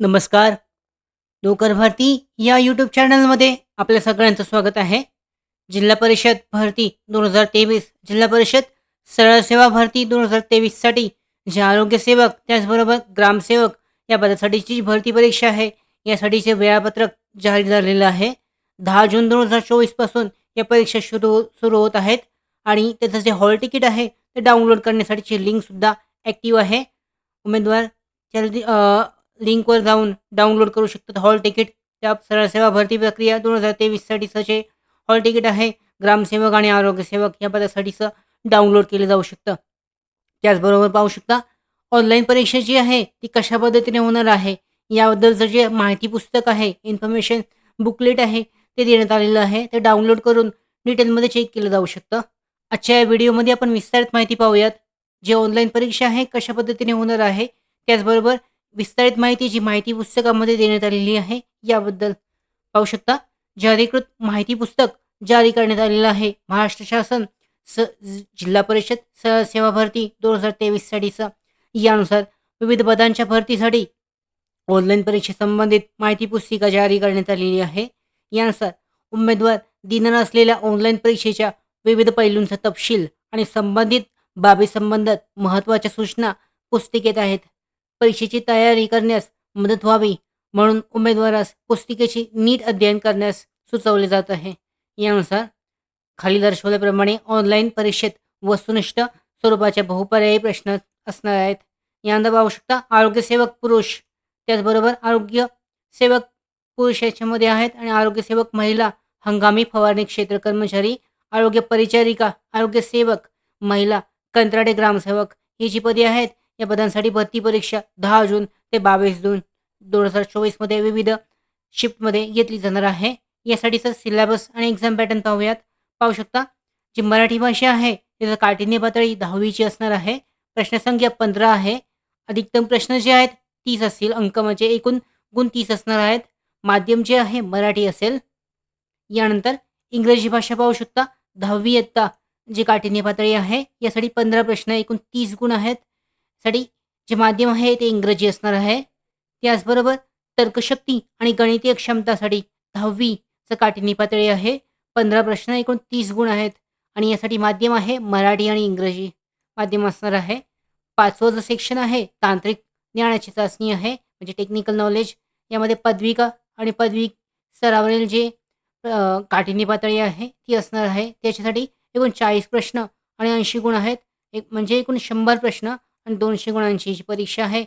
नमस्कार. नोकर भरती या यूट्यूब चॅनलमध्ये आपल्या सगळ्यांचं स्वागत आहे. जिल्हा परिषद भरती 2023 जिल्हा परिषद सरळ सेवा भरती 2023 साठी जे आरोग्यसेवक त्याचबरोबर ग्रामसेवक या पदासाठीची जी भरती परीक्षा आहे, यासाठीचे वेळापत्रक जाहीर झालेलं आहे. दहा जून दोन हजार चोवीसपासून या परीक्षा सुरू सुरू होत आहेत आणि त्याचं जे हॉल तिकीट आहे, ते डाउनलोड करण्यासाठीची लिंकसुद्धा ॲक्टिव्ह आहे. उमेदवार जल्दी लिंकवर जाऊन डाउनलोड करू शकतात हॉल तिकीट. त्या सरळ सेवा भरती प्रक्रिया 2023 साठीचं जे हॉल तिकीट आहे, ग्रामसेवक आणि आरोग्यसेवक या पदासाठीचं डाउनलोड केलं जाऊ शकतं. त्याचबरोबर पाहू शकता ऑनलाईन परीक्षा जी आहे, ती कशा पद्धतीने होणार आहे, याबद्दलचं जे माहिती पुस्तक आहे, इन्फॉर्मेशन बुकलेट आहे, ते देण्यात आलेलं आहे. ते डाउनलोड करून डिटेलमध्ये चेक केलं जाऊ शकतं. आजच्या या व्हिडिओमध्ये आपण विस्तारित माहिती पाहूयात. जे ऑनलाईन परीक्षा आहे, कशा पद्धतीने होणार आहे, त्याचबरोबर विस्तारित माहिती जी माहिती पुस्तकामध्ये देण्यात आलेली आहे, याबद्दल पाहू शकता. जारीकृत माहिती पुस्तक जारी करण्यात आलेलं आहे, महाराष्ट्र शासन स जिल्हा परिषद स सेवा भरती 2023 साठीचं. यानुसार विविध पदांच्या भरतीसाठी ऑनलाईन परीक्षेसंबंधित माहिती पुस्तिका जारी करण्यात आलेली आहे. यानुसार उमेदवार दिना असलेल्या ऑनलाईन परीक्षेच्या विविध पैलूंचा तपशील आणि संबंधित बाबीसंबंधात महत्त्वाच्या सूचना पुस्तिकेत आहेत. परीक्षेची तयारी करण्यास मदत व्हावी म्हणून उमेदवारास पुस्तिकेची नीट अध्ययन करण्यास सुचवले जात आहे. यानुसार खाली दर्शवल्याप्रमाणे ऑनलाईन परीक्षेत वस्तुनिष्ठ स्वरूपाच्या बहुपर्यायी प्रश्न असणार आहेत. यंदा पाहू शकता आरोग्यसेवक पुरुष, त्याचबरोबर आरोग्य सेवक पुरुष याच्यामध्ये आहेत आणि आरोग्यसेवक महिला, हंगामी फवारणी क्षेत्र कर्मचारी, आरोग्य परिचारिका, आरोग्यसेवक महिला, कंत्राटे ग्रामसेवक ही जी पदे आहेत, या पदांसाठी भरती परीक्षा दहा जून ते 22 जून दोन हजार चोवीसमध्ये विविध शिफ्टमध्ये घेतली जाणार आहे. यासाठीचं सिलेबस आणि एक्झाम पॅटर्न पाहूयात. पाहू शकता जी मराठी भाषा आहे, त्याचं काठिण्य पातळी दहावीची असणार आहे. प्रश्नसंख्या 15 आहे. अधिकतम प्रश्न जे आहेत तीस असतील. अंक म्हणजे एकूण गुण तीस असणार आहेत. माध्यम जे आहे मराठी असेल. यानंतर इंग्रजी भाषा पाहू शकता 10वी इयत्ता जी काठिण्य पातळी आहे, यासाठी 15 प्रश्न एकूण तीस गुण आहेत. साठी जे माध्यम आहे ते इंग्रजी असणार आहे. त्याचबरोबर तर्कशक्ती आणि गणितीय क्षमतासाठी 10वी चं पातळी आहे. 15 प्रश्न एकूण तीस गुण आहेत आणि यासाठी माध्यम आहे मराठी आणि इंग्रजी माध्यम असणार आहे. पाचवं जो सेक्शन आहे तांत्रिक ज्ञानाची चाचणी आहे, म्हणजे टेक्निकल नॉलेज. यामध्ये पदविका आणि पदवी स्तरावरील जे काठिणी पातळी आहे, ती असणार आहे. त्याच्यासाठी एकूण 40 प्रश्न आणि 80 गुण आहेत. एक म्हणजे एकूण शंभर प्रश्न आणि दोनशे गुणांची जी परीक्षा आहे,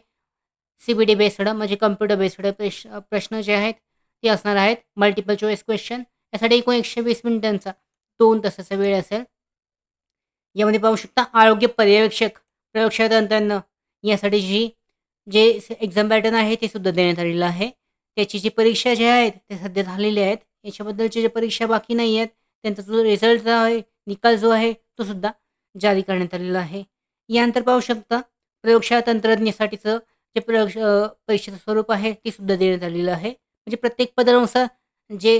सी-बी-टी बेस्ड म्हणजे कम्प्युटर बेस्ड प्रश प्रश्न जे आहेत, ते असणार आहेत. मल्टिपल चॉईस क्वेश्चन यासाठी एकूण 120 मिनिटांचा दोन तासाचा वेळ असेल. यामध्ये पाहू शकता आरोग्य पर्यवेक्षक, प्रयोगशाळा तंत्रज्ञ यासाठी जी जे एक्झाम पॅटर्न आहे, ते सुद्धा देण्यात आलेलं आहे. त्याची जी परीक्षा जे आहेत, ते सध्या झालेल्या आहेत. याच्याबद्दलच्या ज्या परीक्षा बाकी नाही आहेत, त्यांचा जो रिझल्ट जो आहे, निकाल जो आहे, तो सुद्धा जारी करण्यात आलेला आहे. यानंतर पाहू शकता प्रयोगशाळा तंत्रज्ञासाठीचं जे प्रयोग परीक्षेचं स्वरूप आहे, ते सुद्धा देण्यात आलेलं आहे. म्हणजे प्रत्येक पदानुसार जे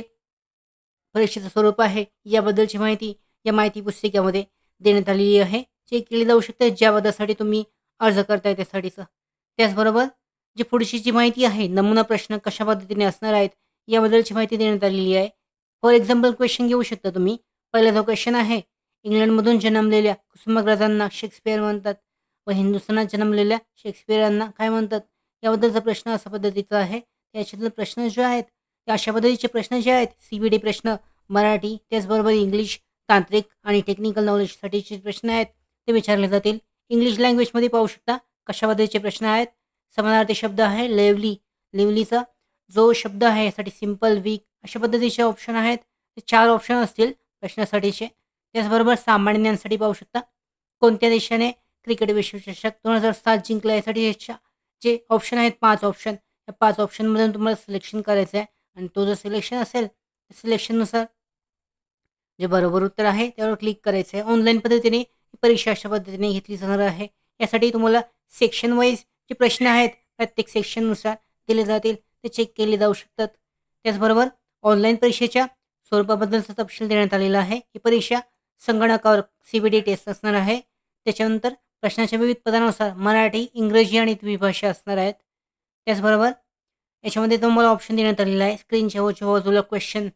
परीक्षेचं स्वरूप आहे, याबद्दलची माहिती या माहिती पुस्तिकेमध्ये देण्यात आलेली आहे. चेक केली जाऊ शकते ज्या पदासाठी तुम्ही अर्ज करताय त्यासाठीचं. त्याचबरोबर जी पुढची जी माहिती आहे, नमुना प्रश्न कशा पद्धतीने असणार आहेत, याबद्दलची माहिती देण्यात आलेली आहे. फॉर एक्झाम्पल क्वेश्चन घेऊ शकता तुम्ही. पहिला जो क्वेश्चन आहे, इंग्लंडमधून जन्मलेल्या कुसुमाग्रजांना शेक्सपियर म्हणतात व हिंदुस्थानात जन्मलेल्या शेक्सपियरांना काय म्हणतात? याबद्दलचा प्रश्न असा पद्धतीचा आहे. याच्यातले प्रश्न जे आहेत, ते अशा पद्धतीचे प्रश्न जे आहेत, सी बी डी प्रश्न मराठी, त्याचबरोबर इंग्लिश, तांत्रिक आणि टेक्निकल नॉलेजसाठीचे प्रश्न आहेत, ते विचारले जातील. इंग्लिश लँग्वेजमध्ये पाहू शकता कशा पद्धतीचे प्रश्न आहेत. समानार्थी शब्द आहे लेवली लिव्हलीचा जो शब्द आहे, यासाठी सिंपल, वीक अशा पद्धतीचे ऑप्शन आहेत. ते चार ऑप्शन असतील प्रश्नासाठीचे. त्याचबरोबर सामान्य पाहू शकता. कोणत्या देशाने क्रिकेट विश्वचषक 2007 जिंकला यासाठी ह्याच्या जे ऑप्शन आहेत पाच ऑप्शन. या पाच ऑप्शनमधून तुम्हाला सिलेक्शन करायचं आहे आणि तो जो सिलेक्शन असेल, सिलेक्शननुसार जे बरोबर उत्तर आहे, त्यावर क्लिक करायचं आहे. ऑनलाईन पद्धतीने परीक्षा अशा पद्धतीने घेतली जाणार आहे. यासाठी तुम्हाला सेक्शन वाईज जे प्रश्न आहेत, प्रत्येक सेक्शननुसार दिले जातील. ते चेक केले जाऊ शकतात. त्याचबरोबर ऑनलाईन परीक्षेच्या स्वरूपाबद्दलचा तपशील देण्यात आलेला आहे. ही परीक्षा संगणकावर सी बी डी टेस्ट असणार आहे. त्याच्यानंतर प्रश्नाच्या विविध पदानुसार मराठी, इंग्रजी आणि द्विभाषा असणार आहेत. त्याचबरोबर याच्यामध्ये तुम्हाला ऑप्शन देण्यात आलेला आहे. स्क्रीनच्या वरच्या बाजूला क्वेश्चन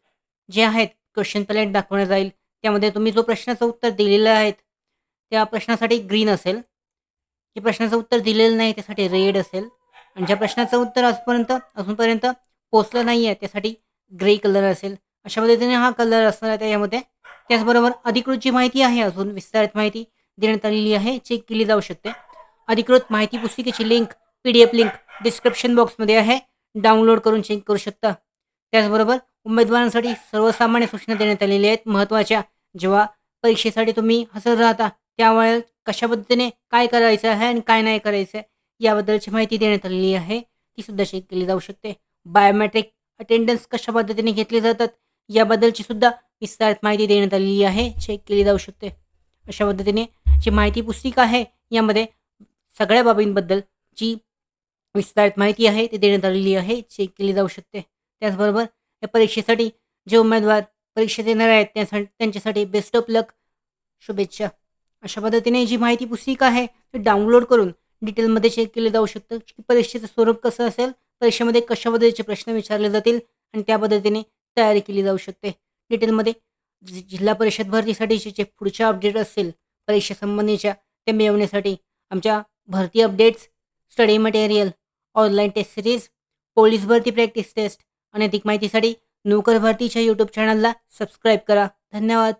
जे आहेत क्वेश्चन पॅलेट दाखवण्यात जाईल. त्यामध्ये तुम्ही जो प्रश्नाचं उत्तर दिलेलं आहेत त्या प्रश्नासाठी ग्रीन असेल. जे प्रश्नाचं उत्तर दिलेलं नाही त्यासाठी रेड असेल. आणि ज्या प्रश्नाचं उत्तर आजपर्यंत अजूनपर्यंत पोचलं नाही आहे त्यासाठी ग्रे कलर असेल. अशा पद्धतीने हा कलर असणार आहे त्याच्यामध्ये त्याचबरोबर अधिकृत जी माहिती आहे अजून विस्तारित माहिती देण्यात आलेली आहे चेक केली जाऊ शकते. अधिकृत माहिती पुस्तिकेची link P D F link description बॉक्समध्ये आहे. डाउनलोड करून चेक करू शकता. त्याचबरोबर उमेदवारांसाठी सर्वसामान्य सूचना देण्यात आलेल्या आहेत. महत्त्वाच्या जेव्हा परीक्षेसाठी तुम्ही हजर राहता त्यावेळेस कशा पद्धतीने काय करायचं आहे आणि काय नाही करायचं आहे याबद्दलची माहिती देण्यात आलेली आहे. ती सुद्धा चेक केली जाऊ शकते. बायोमॅट्रिक अटेंडन्स कशा पद्धतीने घेतले जातात याबद्दलची सुद्धा विस्तारित माहिती देण्यात आलेली आहे चेक केली जाऊ शकते. अशा पद्धतीने जी माहिती पुस्तिका आहे यामध्ये सगळ्या बाबींबद्दल जी विस्तारित माहिती आहे ती देण्यात आलेली आहे चेक केली जाऊ शकते. त्याचबरोबर या परीक्षेसाठी जे उमेदवार परीक्षा देणार आहेत त्यासाठी त्यांच्यासाठी बेस्ट ऑफ लक शुभेच्छा. अशा पद्धतीने जी माहिती पुस्तिका आहे ती डाउनलोड करून डिटेलमध्ये चेक केले जाऊ शकतं. की परीक्षेचं स्वरूप कसं असेल परीक्षेमध्ये कशा पद्धतीचे प्रश्न विचारले जातील आणि त्या पद्धतीने तयारी केली जाऊ शकते. डिटेलमध्ये. जि- जिल्हा परिषद भरतीसाठीचे जे पुढच्या अपडेट असतील परीक्षेसंबंधीच्या ते मिळवण्यासाठी आमच्या भरती updates study material online test series police भरती प्रॅक्टिस टेस्ट आणि अधिक माहितीसाठी नोकर भरतीच्या यूट्यूब चॅनलला सबस्क्राईब करा. धन्यवाद.